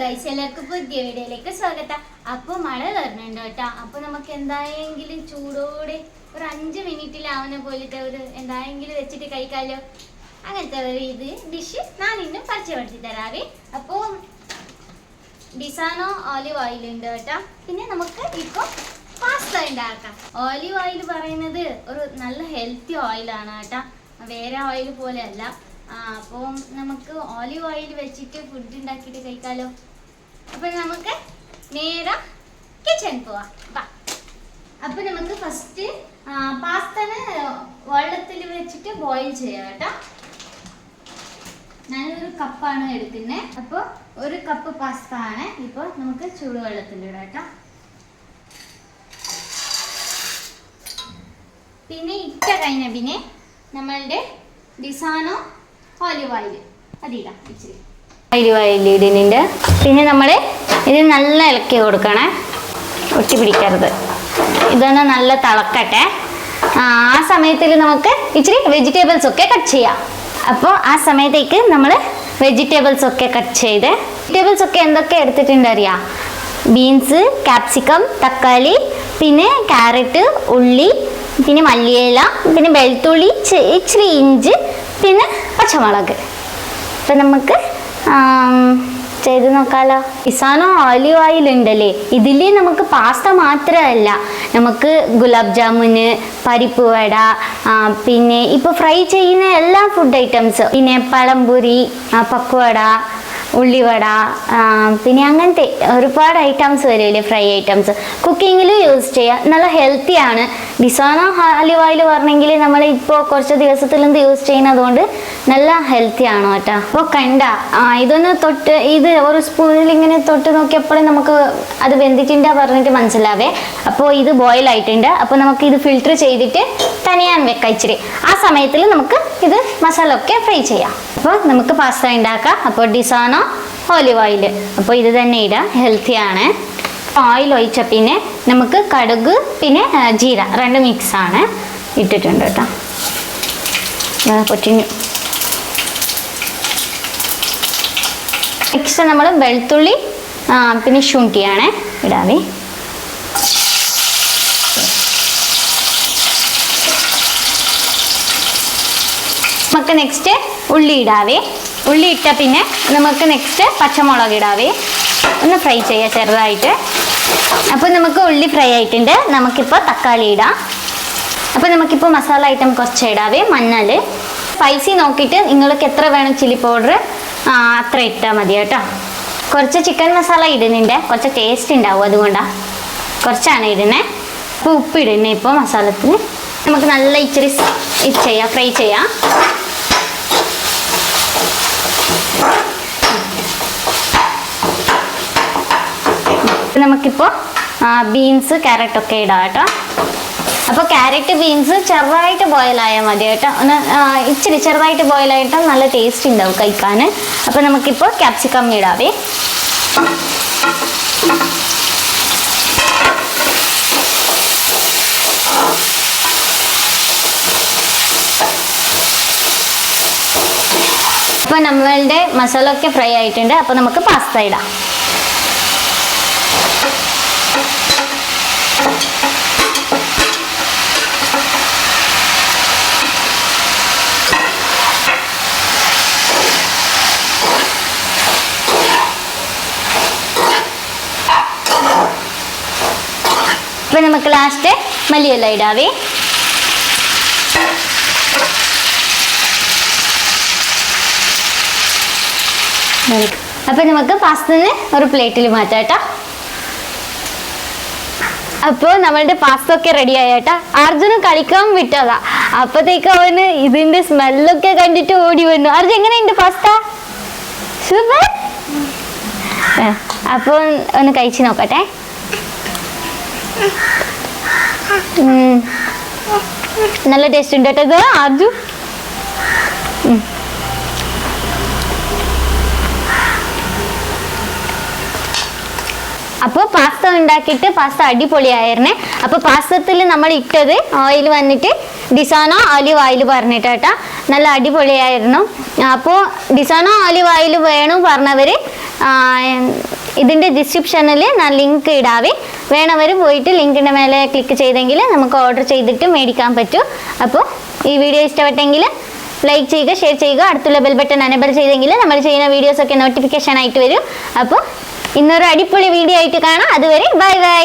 Guys എല്ലാവർക്കും പുതിയ വീഡിയോയിലേക്ക് സ്വാഗതം. അപ്പോൾ മഴ വരുന്നുണ്ട് കേട്ടോ. അപ്പോൾ നമുക്ക് എന്തായെങ്കിലും ചൂടോടെ ഒരു അഞ്ച് മിനിറ്റിലാവുന്ന പോലത്തെ ഒരു എന്തായെങ്കിലും വെച്ചിട്ട് കഴിക്കാമല്ലോ അങ്ങനത്തെ ഒരു ഇത് ഡിഷ് ഞാൻ ഇന്നും പരിചയപ്പെടുത്തി തരാവേ. അപ്പോൾ ഡിസാനോ ഓലിവ് ഓയിൽ ഉണ്ട് കേട്ടോ. പിന്നെ നമുക്ക് ഇപ്പോൾ പാസ്ത ഉണ്ടാക്കാം. ഓലിവ് ഓയിൽ പറയുന്നത് ഒരു നല്ല ഹെൽത്തി ഓയിലാണ് കേട്ടോ. വേറെ ഓയിൽ പോലെയല്ല. ആ, അപ്പോൾ നമുക്ക് ഓലിവ് ഓയിൽ വെച്ചിട്ട് ഫുഡ് ഉണ്ടാക്കിയിട്ട് കഴിക്കാലോ. അപ്പോൾ നമുക്ക് നേരെ കിച്ചൺ പോവാം. വാ. അപ്പോൾ നമുക്ക് ഫസ്റ്റ് പാസ്തന് വെള്ളത്തിൽ വെച്ചിട്ട് ബോയിൽ ചെയ്യാം കേട്ടോ. ഞാനൊരു കപ്പാണ് എടുക്കുന്നത് അപ്പോൾ ഒരു കപ്പ് പാസ്ത ആണ് ഇപ്പോൾ നമുക്ക് ചൂടുവെള്ളത്തിലിടാം കേട്ടോ. പിന്നെ ഇട്ട കഴിഞ്ഞ പിന്നെ നമ്മളുടെ ഡിസാനോ ഓലിവ് ഓയിൽ ഇച്ചിരി. ഇടുന്നുണ്ട് പിന്നെ നമ്മൾ ഇത് നല്ല ഇളക്കി കൊടുക്കണേ. ഒട്ടി പിടിക്കരുത്. ഇതൊന്ന് നല്ല തിളക്കട്ടെ. ആ സമയത്തിൽ നമുക്ക് ഇച്ചിരി വെജിറ്റബിൾസ് ഒക്കെ കട്ട് ചെയ്യാം. അപ്പോൾ ആ സമയത്തേക്ക് നമ്മൾ വെജിറ്റബിൾസ് ഒക്കെ കട്ട് ചെയ്ത് വെജിറ്റബിൾസ് ഒക്കെ എന്തൊക്കെ എടുത്തിട്ടുണ്ട് അറിയാം? ബീൻസ് ക്യാപ്സിക്കം തക്കാളി പിന്നെ ക്യാരറ്റ് ഉള്ളി പിന്നെ മല്ലിയില പിന്നെ വെളുത്തുള്ളി ഇച്ചിരി ഇഞ്ചി പിന്നെ പച്ചമുളക്. ഇപ്പം നമുക്ക് ചെയ്ത് നോക്കാലോ. ഇസാനോ ഓലിവ് ഓയിൽ ഉണ്ടല്ലേ? ഇതിൽ നമുക്ക് പാസ്ത മാത്രമല്ല. നമുക്ക് ഗുലാബ് ജാമുന് പരിപ്പ് വട പിന്നെ ഇപ്പോൾ ഫ്രൈ ചെയ്യുന്ന എല്ലാ ഫുഡ് ഐറ്റംസ് പിന്നെ പഴംപൊരി പക്കുവട ഉള്ളിവട പിന്നെ അങ്ങനത്തെ ഒരുപാട് ഐറ്റംസ് വരുമല്ലേ ഫ്രൈ ഐറ്റംസ് കുക്കിങ്ങിൽ യൂസ് ചെയ്യുക നല്ല ഹെൽത്തിയാണ് ഡിസോണോ ഹാലിവ് ഓയിൽ പറഞ്ഞെങ്കിൽ നമ്മൾ ഇപ്പോൾ കുറച്ച് ദിവസത്തിൽ നിന്ന് യൂസ് ചെയ്യുന്നത് കൊണ്ട് നല്ല ഹെൽത്തി ആണ് കേട്ടോ അപ്പോൾ കണ്ട ഇതൊന്ന് തൊട്ട് ഇത് ഒരു സ്പൂണിൽ ഇങ്ങനെ തൊട്ട് നോക്കിയപ്പോൾ നമുക്ക് അത് വെന്തിട്ടുണ്ട് പറഞ്ഞിട്ട് മനസ്സിലാവേ. അപ്പോൾ ഇത് ബോയിൽ ആയിട്ടുണ്ട്. അപ്പോൾ നമുക്ക് ഇത് ഫിൽറ്റർ ചെയ്തിട്ട് തനിയാൻ വെക്കാം ഇച്ചിരി. ആ സമയത്തിൽ നമുക്ക് ഇത് മസാല ഒക്കെ ഫ്രൈ ചെയ്യാം. അപ്പോൾ നമുക്ക് പാസ്ത ഉണ്ടാക്കാം. അപ്പോൾ ഡിസാനോ ഓലിവ് ഓയിൽ. അപ്പോൾ ഇത് തന്നെ ഇടാം. ഹെൽത്തിയാണ് ഓയിൽ ഒഴിച്ച പിന്നെ നമുക്ക് കടുക് പിന്നെ ജീര രണ്ട് മിക്സാണ് ഇട്ടിട്ടുണ്ട് കേട്ടോ പൊറ്റിഞ്ഞു നെക്സ്റ്റ് നമ്മൾ വെളുത്തുള്ളി പിന്നെ ശുണ്ടിയാണ് ഇടാവേ. നമുക്ക് നെക്സ്റ്റ് ഉള്ളി ഇടാവേ. ഉള്ളി ഇട്ട പിന്നെ നമുക്ക് നെക്സ്റ്റ് പച്ചമുളക് ഇടാവേ. ഒന്ന് ഫ്രൈ ചെയ്യാം ചെറുതായിട്ട്. അപ്പോൾ നമുക്ക് ഉള്ളി ഫ്രൈ ആയിട്ടുണ്ട്. നമുക്കിപ്പോൾ തക്കാളി ഇടാം. അപ്പോൾ നമുക്കിപ്പോൾ മസാല ഐറ്റം കുറച്ച് ഇടാവേ മഞ്ഞൾ സ്പൈസി നോക്കിയിട്ട് നിങ്ങൾക്ക് എത്ര വേണം ചില്ലി പൗഡർ അത്ര ഇട്ടാൽ മതി കേട്ടോ. കുറച്ച് ചിക്കൻ മസാല ഇടുന്നുണ്ട്. കുറച്ച് ടേസ്റ്റ് ഉണ്ടാവും അതുകൊണ്ടാണ് കുറച്ചാണ് ഇടുന്നത് അപ്പോൾ ഉപ്പ് ഇടുന്നത് ഇപ്പോൾ മസാലത്തിന് നമുക്ക് നല്ല ഇച്ചിരി ഇത് ചെയ്യാം ഫ്രൈ ചെയ്യാം. നമുക്കിപ്പോൾ ബീൻസ് ക്യാരറ്റ് ഒക്കെ ഇടാം കേട്ടോ. അപ്പോൾ ക്യാരറ്റ് ബീൻസ് ചെറുതായിട്ട് ബോയിലായാൽ മതി കേട്ടോ. ഒന്ന് ഇച്ചിരി ചെറുതായിട്ട് ബോയിലായിട്ട് നല്ല ടേസ്റ്റ് ഉണ്ടാവും കഴിക്കാൻ. അപ്പോൾ നമുക്കിപ്പോൾ ക്യാപ്സിക്കം ഇടാവേ അപ്പോൾ നമ്മളുടെ മസാല ഒക്കെ ഫ്രൈ ആയിട്ടുണ്ട്. അപ്പോൾ നമുക്ക് പാസ്ത ഇടാം. അപ്പോൾ നമുക്ക് ലാസ്റ്റ് മല്ലിയെല്ലാം ഇടാവേ. അപ്പൊ നമുക്ക് പാസ്തന് ഒരു പ്ലേറ്റിൽ മാറ്റാട്ടോ കേട്ടോ. അപ്പോൾ നമ്മളുടെ പാസ്ത ഒക്കെ റെഡി ആയേട്ടാ അർജുന് കളിക്കാൻ വിട്ടതാ. അപ്പത്തേക്ക് അവന് ഇതിന്റെ സ്മെല്ലൊക്കെ കണ്ടിട്ട് ഓടി വന്നു. അർജുൻ എങ്ങനെയുണ്ട് പാസ്ത? സൂപ്പർ അപ്പോൾ ഒന്ന് കഴിച്ചു നോക്കട്ടെ. നല്ല ടേസ്റ്റ് ഉണ്ട് കേട്ടോ ഇത് അർജു അപ്പോൾ പാസ്ത ഉണ്ടാക്കിയിട്ട് പാസ്ത അടിപൊളിയായിരുന്നേ. അപ്പോൾ പാസ്തത്തിൽ നമ്മൾ ഇട്ടത് ഓയിൽ വന്നിട്ട് ഡിസാനോ ഒലിവ് ഓയിൽ പറഞ്ഞിട്ട് കേട്ടാ. നല്ല അടിപൊളിയായിരുന്നു. അപ്പോൾ ഡിസാനോ ഒലിവ് ഓയിൽ വേണം പറഞ്ഞവർ ഇതിന്റെ ഡിസ്ക്രിപ്ഷനിൽ ഞാൻ ലിങ്ക് ഇടാവേ. വേണവർ പോയിട്ട് ലിങ്കിന്റെ മേലെ ക്ലിക്ക് ചെയ്തെങ്കിൽ നമുക്ക് ഓർഡർ ചെയ്തിട്ട് മേടിക്കാൻ പറ്റും. അപ്പോൾ ഈ വീഡിയോ ഇഷ്ടപ്പെട്ടെങ്കിൽ ലൈക്ക് ചെയ്യുക ഷെയർ ചെയ്യുക. അടുത്തുള്ള ബെൽ ബട്ടൺ അനബൽ ചെയ്തെങ്കിൽ നമ്മൾ ചെയ്യുന്ന വീഡിയോസൊക്കെ നോട്ടിഫിക്കേഷൻ ആയിട്ട് വരും. അപ്പോൾ ഇന്നൊരു അടിപൊളി വീഡിയോ ആയിട്ട് കാണാം. അതുവരെ ബൈ ബൈ.